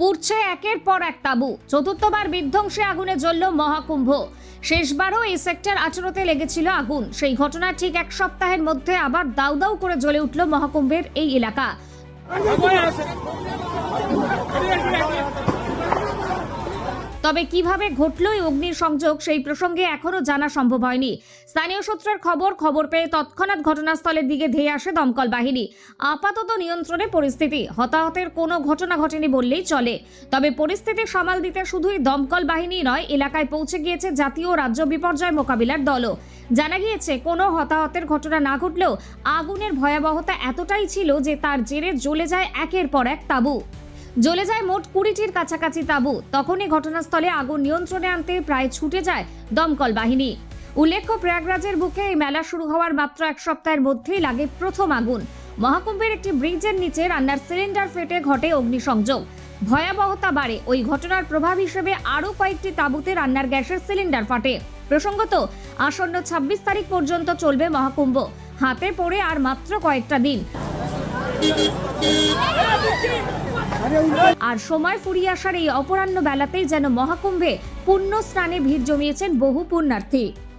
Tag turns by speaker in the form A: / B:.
A: পুড়ছে একের পর এক তাবু। চতুর্থবার বিধ্বংসী আগুনে জ্বলল মহাকুম্ভ। শেষবারও এই সেক্টর আচরতে লেগেছিল আগুন। সেই ঘটনা ঠিক এক সপ্তাহের মধ্যে আবার দাউ দাউ করে জ্বলে উঠল মহাকুম্ভের এই এলাকা। তবে কীভাবে ঘটল এই অগ্নির সংযোগ সেই প্রসঙ্গে এখনও জানা সম্ভব হয়নি। স্থানীয় সূত্রের খবর খবর পেয়ে তৎক্ষণাৎ ঘটনাস্থলের দিকে ধেয়ে আসে দমকল বাহিনী। আপাতত নিয়ন্ত্রণে পরিস্থিতি। হতাহতের কোনো ঘটনা ঘটেনি বললেই চলে। তবে পরিস্থিতি সামাল দিতে শুধুই দমকল বাহিনী নয়, এলাকায় পৌঁছে গিয়েছে জাতীয় রাজ্য বিপর্যয় মোকাবিলার দলও। জানা গিয়েছে, কোনো হতাহতের ঘটনা না ঘটলেও আগুনের ভয়াবহতা এতটাই ছিল যে তার জেরে জ্বলে যায় একের পর এক তাঁবু। জ্বলে যায় মোট কুড়িটির কাছাকাছি তাঁবু। তখনই ঘটনাস্থলে আগুন নিয়ন্ত্রণে আনতে প্রায় ছুটে যায় দমকল বাহিনী। উল্লেখ্য, প্রয়াগরাজের বুকে এই মেলা শুরু হওয়ার মাত্র এক সপ্তাহের মধ্যেই লাগে প্রথম আগুন। মহাকুম্ভের একটি ব্রিজের নিচে রান্নার সিলিন্ডার ফেটে ঘটে অগ্নিসংযোগ। ভয়াবহতা বাড়ে। ওই ঘটনার প্রভাব হিসেবে আরও কয়েকটি তাঁবুতে রান্নার গ্যাসের সিলিন্ডার ফাটে। প্রসঙ্গত, আসন্ন ছাব্বিশ তারিখ পর্যন্ত চলবে মহাকুম্ভ। হাতে পড়ে আর মাত্র কয়েকটা দিন। আর সময় ফুরিয়ে আসার এই অপরাহ্ন বেলাতেই যেন মহাকুম্ভে পুণ্য স্নানে ভিড় জমিয়েছেন বহু পুণ্যার্থী।